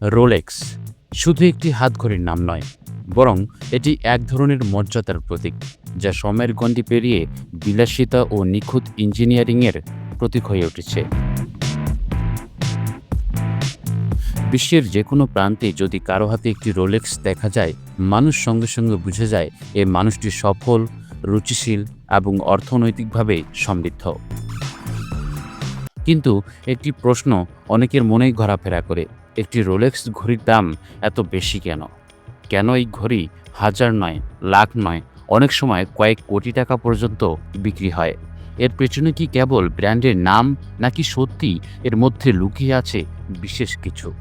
Rolex শুধু একটি হাতঘড়ির নাম নয়, বরং এটি এক ধরনের মর্যাদার প্রতীক, যা সময়ের গণ্ডি পেরিয়ে বিলাসিতা ও নিখুঁত ইঞ্জিনিয়ারিংয়ের প্রতীক হয়ে উঠেছে। বিশ্বের যে কোনো প্রান্তে যদি কারও হাতে একটি রোলেক্স দেখা যায়, মানুষ সঙ্গে সঙ্গে বুঝে যায় এ মানুষটি সফল, রুচিশীল এবং অর্থনৈতিকভাবে সমৃদ্ধ। কিন্তু একটি প্রশ্ন অনেকের মনেই ঘোরাফেরা করে একটি রোলেক্স ঘড়ির দাম এত বেশি কেন? কেন এই ঘড়ি হাজার নয়, লাখ নয়, অনেক সময় কয়েক কোটি টাকা পর্যন্ত বিক্রি হয়? এর পেছনে কি কেবল ব্র্যান্ডের নাম নাকি সত্যি এর মধ্যে লুকিয়ে আছে বিশেষ কিছু?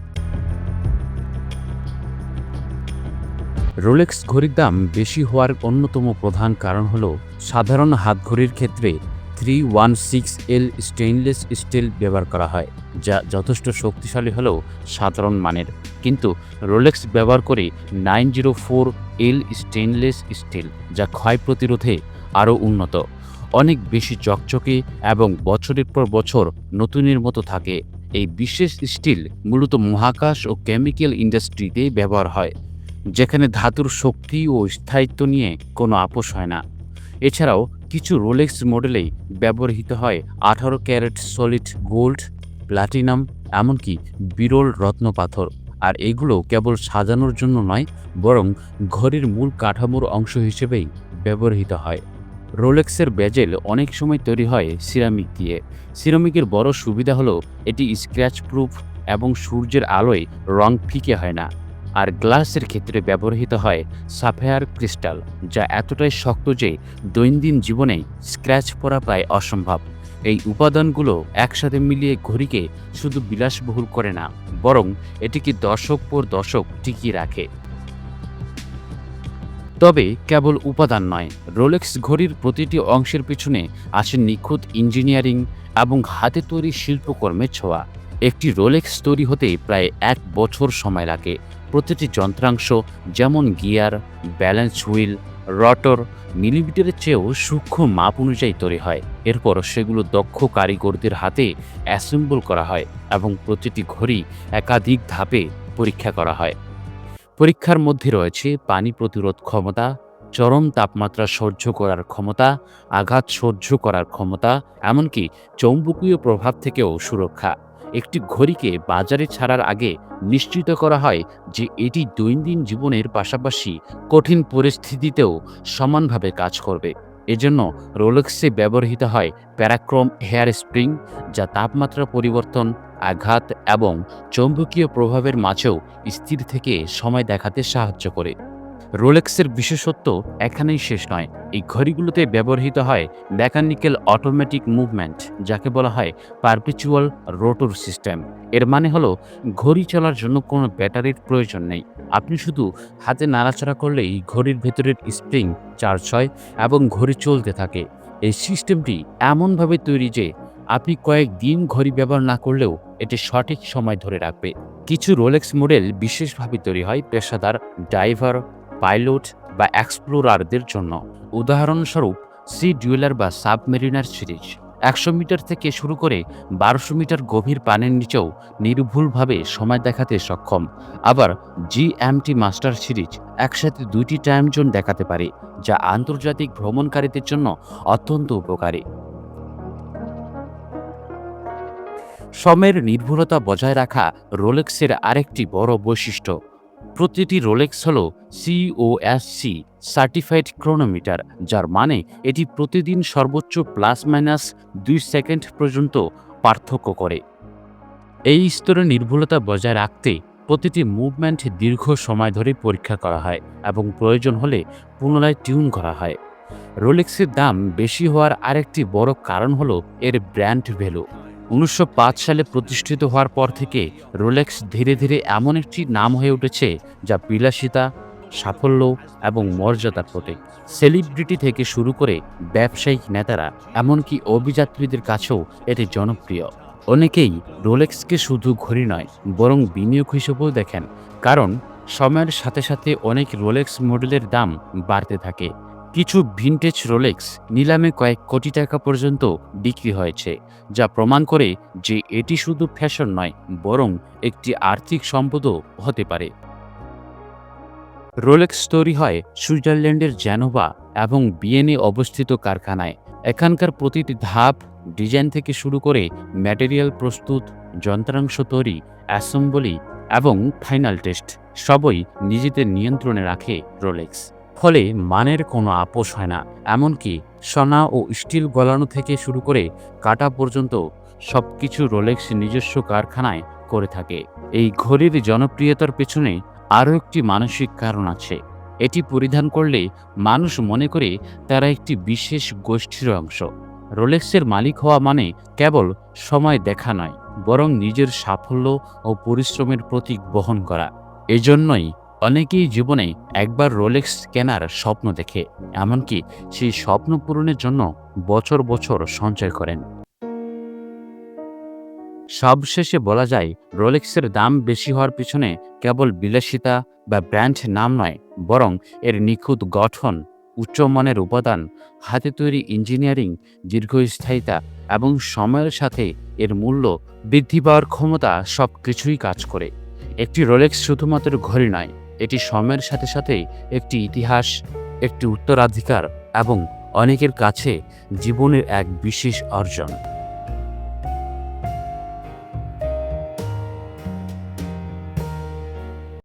রোলেক্স ঘড়ির দাম বেশি হওয়ার অন্যতম প্রধান কারণ হল সাধারণ হাত ঘড়ির ক্ষেত্রে three one six L stainless steel ব্যবহার করা হয়, যা যথেষ্ট শক্তিশালী হলেও সাধারণ মানের। কিন্তু রোলেক্স ব্যবহার করে nine zero four L stainless steel, যা ক্ষয় প্রতিরোধে আরও উন্নত। অনেক বেশি চকচকে এবং বছরের পর বছর নতুনের মতো থাকে। এই বিশেষ স্টিল মূলত মহাকাশ ও কেমিক্যাল ইন্ডাস্ট্রিতে ব্যবহার হয়, যেখানে ধাতুর শক্তি ও স্থায়িত্ব নিয়ে কোনো আপোষ হয় না। এছাড়াও কিছু রোলেক্স মডেলেই ব্যবহৃত হয় আঠারো ক্যারেট সলিড গোল্ড প্লাটিনাম এমনকি বিরল রত্ন পাথর। আর এগুলো কেবল সাজানোর জন্য নয়, বরং ঘড়ির মূল কাঠামোর অংশ হিসেবেই ব্যবহৃত হয়। রোলেক্সের বেজেল অনেক সময় তৈরি হয় সিরামিক দিয়ে। সিরামিকের বড় সুবিধা হলো, এটি স্ক্র্যাচ প্রুফ এবং সূর্যের আলোয় রং ফিকে হয় না। আর গ্লাসের ক্ষেত্রে ব্যবহৃত হয় সাফেয়ার ক্রিস্টাল, যা এতটাই শক্ত যে দৈনন্দিন জীবনে স্ক্র্যাচ পড়া প্রায় অসম্ভব। এই উপাদানগুলো একসাথে মিলিয়ে ঘড়িকে শুধু বিলাসবহুল করে না, বরং এটিকে দশক পর দশক টিকিয়ে রাখে। তবে কেবল উপাদান নয়, রোলেক্স ঘড়ির প্রতিটি অংশের পিছনে আছে নিখুঁত ইঞ্জিনিয়ারিং এবং হাতে তৈরি শিল্পকর্মের ছোঁয়া। একটি রোলেক্স তৈরি হতে প্রায় এক বছর সময় লাগে। প্রতিটি যন্ত্রাংশ যেমন গিয়ার, ব্যালেন্স হুইল, রটর মিলিমিটারের চেয়েও সূক্ষ্ম মাপ অনুযায়ী তৈরি হয়। এরপর সেগুলো দক্ষ কারিগরদের হাতে অ্যাসেম্বল করা হয় এবং প্রতিটি ঘড়ি একাধিক ধাপে পরীক্ষা করা হয়। পরীক্ষার মধ্যে রয়েছে পানি প্রতিরোধ ক্ষমতা, চরম তাপমাত্রা সহ্য করার ক্ষমতা, আঘাত সহ্য করার ক্ষমতা, এমনকি চৌম্বকীয় প্রভাব থেকেও সুরক্ষা। একটি ঘড়িকে বাজারে ছাড়ার আগে নিশ্চিত করা হয় যে এটি দৈনন্দিন জীবনের পাশাপাশি কঠিন পরিস্থিতিতেও সমানভাবে কাজ করবে। এজন্য রোলেক্সে ব্যবহৃত হয় প্যারাক্রম হেয়ার স্প্রিং, যা তাপমাত্রা পরিবর্তন, আঘাত এবং চৌম্বকীয় প্রভাবের মাঝেও স্থির থেকে সময় দেখাতে সাহায্য করে। রোলেক্সের বিশেষত্ব এখানেই শেষ নয়। এই ঘড়িগুলোতে ব্যবহৃত হয় মেকানিক্যাল অটোমেটিক মুভমেন্ট, যাকে বলা হয় পারপিচুয়াল রোটর সিস্টেম। এর মানে হলো ঘড়ি চলার জন্য কোনো ব্যাটারির প্রয়োজন নেই। আপনি শুধু হাতে নাড়াচাড়া করলেই ঘড়ির ভেতরের স্প্রিং চার্জ হয় এবং ঘড়ি চলতে থাকে। এই সিস্টেমটি এমনভাবে তৈরি যে আপনি কয়েক দিন ঘড়ি ব্যবহার না করলেও এটি সঠিক সময় ধরে রাখবে। কিছু রোলেক্স মডেল বিশেষভাবে তৈরি হয় পেশাদার, ড্রাইভার পাইলট বা এক্সপ্লোরারদের জন্য। উদাহরণস্বরূপ, সি ডুয়েলার বা সাবমেরিনার সিরিজ। একশো মিটার থেকে শুরু করে বারোশো মিটার গভীর পানির নিচেও নির্ভুলভাবে সময় দেখাতে সক্ষম। আবার জিএমটি মাস্টার সিরিজ একসাথে দুইটি টাইম জোন দেখাতে পারে, যা আন্তর্জাতিক ভ্রমণকারীদের জন্য অত্যন্ত উপকারী। সময়ের নির্ভুলতা বজায় রাখা রোলেক্সের আরেকটি বড় বৈশিষ্ট্য। প্রতিটি রোলেক্স হল সিওএসসি সার্টিফাইড ক্রোনোমিটার যার মানে এটি প্রতিদিন সর্বোচ্চ প্লাস মাইনাস দুই সেকেন্ড পর্যন্ত পার্থক্য করে। এই স্তরে নির্ভুলতা বজায় রাখতে প্রতিটি মুভমেন্ট দীর্ঘ সময় ধরে পরীক্ষা করা হয় এবং প্রয়োজন হলে পুনরায় টিউন করা হয়। রোলেক্সের দাম বেশি হওয়ার আরেকটি বড় কারণ হলো এর ব্র্যান্ড ভ্যালু উনিশশো পাঁচ সালে প্রতিষ্ঠিত হওয়ার পর থেকে রোলেক্স ধীরে ধীরে এমন একটি নাম হয়ে উঠেছে যা বিলাসিতা, সাফল্য এবং মর্যাদার প্রতীক। সেলিব্রিটি থেকে শুরু করে ব্যবসায়িক নেতারা, এমনকি অভিযাত্রীদের কাছেও এটি জনপ্রিয়। অনেকেই রোলেক্সকে শুধু ঘড়ি নয়, বরং বিনিয়োগ হিসেবেও দেখেন, কারণ সময়ের সাথে সাথে অনেক রোলেক্স মডেলের দাম বাড়তে থাকে। কিছু ভিনটেজ রোলেক্স নিলামে কয়েক কোটি টাকা পর্যন্ত বিক্রি হয়েছে, যা প্রমাণ করে যে এটি শুধু ফ্যাশন নয়, বরং একটি আর্থিক সম্পদও হতে পারে। রোলেক্স তৈরি হয় সুইজারল্যান্ডের জ্যানোভা এবং বিয়েনে অবস্থিত কারখানায়। এখানকার প্রতিটি ধাপ, ডিজাইন থেকে শুরু করে ম্যাটেরিয়াল প্রস্তুত, যন্ত্রাংশ তৈরি অ্যাসেম্বলি এবং ফাইনাল টেস্ট সবই নিজেদের নিয়ন্ত্রণে রাখে রোলেক্স ফলে মানের কোনো আপোষ হয় না। এমনকি সোনা ও স্টিল গলানো থেকে শুরু করে কাটা পর্যন্ত সব কিছু রোলেক্স নিজস্ব কারখানায় করে থাকে। এই ঘড়ির জনপ্রিয়তার পেছনে আরও একটি মানসিক কারণ আছে। এটি পরিধান করলে মানুষ মনে করে তারা একটি বিশেষ গোষ্ঠীর অংশ। রোলেক্সের মালিক হওয়া মানে কেবল সময় দেখা নয়, বরং নিজের সাফল্য ও পরিশ্রমের প্রতীক বহন করা। এজন্যই অনেকেই জীবনে একবার রোলেক্স কেনার স্বপ্ন দেখে, এমনকি সেই স্বপ্ন পূরণের জন্য বছর বছর সঞ্চয় করেন। সবশেষে বলা যায় রোলেক্সের দাম বেশি হওয়ার পিছনে কেবল বিলাসিতা বা ব্র্যান্ড নাম নয়, বরং এর নিখুঁত গঠন উচ্চমানের উপাদান, হাতে তৈরি ইঞ্জিনিয়ারিং, দীর্ঘস্থায়িতা এবং সময়ের সাথে এর মূল্য বৃদ্ধি পাওয়ার ক্ষমতা সব কিছুই কাজ করে। একটি রোলেক্স শুধুমাত্র ঘড়ি নয় এটি সময়ের সাথে সাথে একটি ইতিহাস, একটি উত্তরাধিকার এবং অনেকের কাছে জীবনের এক বিশেষ অর্জন।